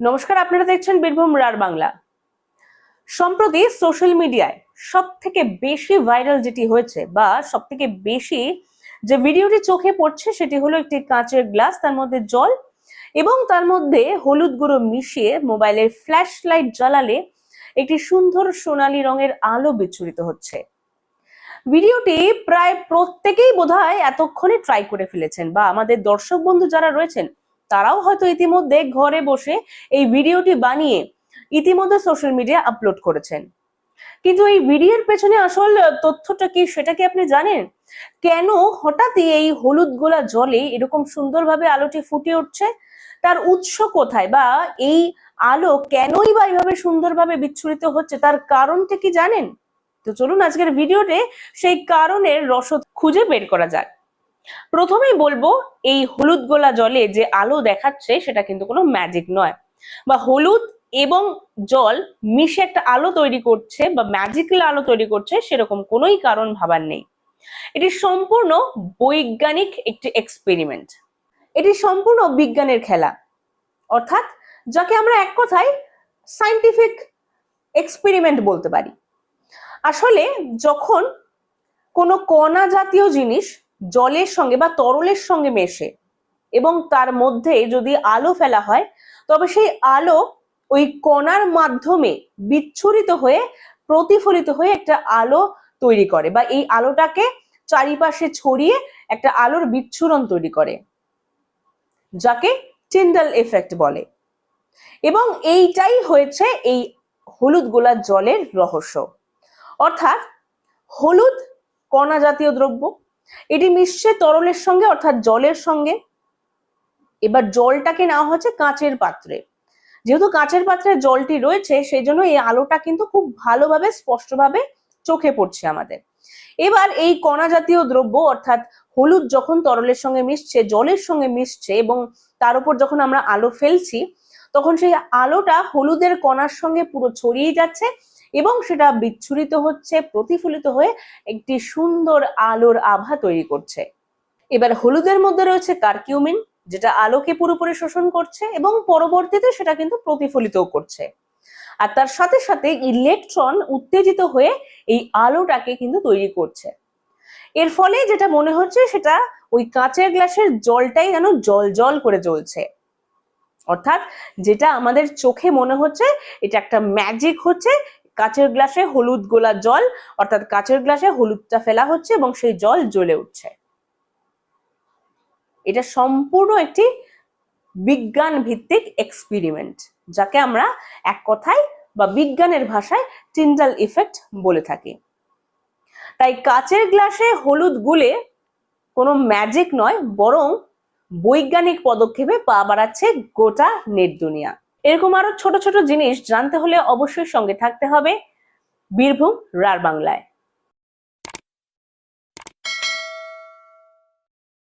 নমস্কার, আপনারা দেখছেন বীরভূম রার বাংলা। সম্প্রতি সোশ্যাল মিডিয়ায় সব থেকে বেশি ভাইরাল যেটি হয়েছে বা সব থেকে বেশি যে ভিডিওটি চোখে পড়ছে সেটি হলো একটি কাঁচের গ্লাস, তার মধ্যে জল এবং তার মধ্যে হলুদ গুঁড়ো মিশিয়ে মোবাইলের ফ্ল্যাশ লাইট জ্বালালে একটি সুন্দর সোনালী রঙের আলো বিচ্ছুরিত হচ্ছে। ভিডিওটি প্রায় প্রত্যেকেই বোধহয় এতক্ষণে ট্রাই করে ফেলেছেন বা আমাদের দর্শক বন্ধু যারা রয়েছেন তারাও হয়তো ইতিমধ্যে ঘরে বসে এই ভিডিওটি বানিয়ে ইতিমধ্যে সোশ্যাল মিডিয়া আপলোড করেছেন। কিন্তু এই ভিডিওর পেছনে আসল তথ্যটা কি সেটা কি আপনি জানেন? কেন হঠাৎই এই হলুদ গোলা জলে এরকম সুন্দরভাবে আলোটি ফুটে উঠছে? তার উৎস কোথায় বা এই আলো কেনই বা এইভাবে সুন্দরভাবে বিচ্ছুরিত হচ্ছে? তার কারণটা কি জানেন? তো চলুন আজকের ভিডিওতে সেই কারণের রসদ খুঁজে বের করা যাক। প্রথমেই বলব, এই হলুদ গোলা জলে যে আলো দেখাচ্ছে, সেটা কিন্তু কোনো ম্যাজিক নয়। বা হলুদ এবং জল মিশে একটা আলো তৈরি করছে বা ম্যাজিক্যাল আলো তৈরি করছে, সেরকম কোনোই কারণ ভাবার নেই। এটি সম্পূর্ণ বৈজ্ঞানিক একটি এক্সপেরিমেন্ট এটি সম্পূর্ণ বিজ্ঞানের খেলা। অর্থাৎ যাকে আমরা এক কথায় সাইন্টিফিক এক্সপেরিমেন্ট বলতে পারি। আসলে যখন কোনো কণা জাতীয় জিনিস জলের সঙ্গে বা তরলের সঙ্গে মেশে এবং তার মধ্যে যদি আলো ফেলা হয়, তবে সেই আলো ওই কণার মাধ্যমে বিচ্ছুরিত হয়ে প্রতিফলিত হয়ে একটা আলো তৈরি করে বা এই আলোটাকে চারিপাশে ছড়িয়ে একটা আলোর বিচ্ছুরণ তৈরি করে, যাকে টিন্ডাল এফেক্ট বলে। এবং এইটাই হয়েছে এই হলুদ গোলার জলের রহস্য। অর্থাৎ হলুদ কণা জাতীয় দ্রব্য এটি মিশছে তরলের সঙ্গে, অর্থাৎ জলের সঙ্গে। এবার জলটাকে নেওয়া হচ্ছে কাঁচের পাত্রে। যেহেতু কাঁচের পাত্রে জলটি রয়েছে, সেই জন্য এই আলোটা কিন্তু খুব ভালোভাবে, স্পষ্টভাবে চোখে পড়ছে আমাদের। এবার এই কণা জাতীয় দ্রব্য, অর্থাৎ হলুদ যখন তরলের সঙ্গে মিশছে, জলের সঙ্গে মিশছে এবং তার উপর যখন আমরা আলো ফেলছি, তখন সেই আলোটা হলুদের কণার সঙ্গে পুরো ছড়িয়ে যাচ্ছে এবং সেটা বিচ্ছুরিত হচ্ছে, প্রতিফলিত হয়ে একটি সুন্দর আলোর আভা তৈরি করছে। এবার হলুদের মধ্যে রয়েছে কার্কিউমিন, যেটা আলোকে পুরোপুরি শোষণ করছে এবং পরবর্তীতে সেটা কিন্তু প্রতিফলিতও করছে। আর তার সাথে সাথে ইলেকট্রন উত্তেজিত হয়ে এই আলোটাকে কিন্তু তৈরি করছে। এর ফলে যেটা মনে হচ্ছে সেটা ওই কাঁচের গ্লাসের জলটাই যেন জল জল করে জ্বলছে। অর্থাৎ যেটা আমাদের চোখে মনে হচ্ছে, এটা একটা ম্যাজিক হচ্ছে কাচের গ্লাসে হলুদ গোলা জল, অর্থাৎ কাচের গ্লাসে হলুদটা ফেলা হচ্ছে এবং সেই জল জ্বলে উঠছে। এটা সম্পূর্ণ একটি বিজ্ঞান ভিত্তিক এক্সপেরিমেন্ট যাকে আমরা এক কথায় বা বিজ্ঞানের ভাষায় টিন্ডাল ইফেক্ট বলে থাকি। তাই কাচের গ্লাসে হলুদ গুলে কোনো ম্যাজিক নয়, বরং বৈজ্ঞানিক পদক্ষেপে পা বাড়াচ্ছে গোটা নেট দুনিয়া। এরকম আরও ছোট ছোট জিনিস জানতে হলে অবশ্যই সঙ্গে থাকতে হবে। বীরভূম রার বাংলায়।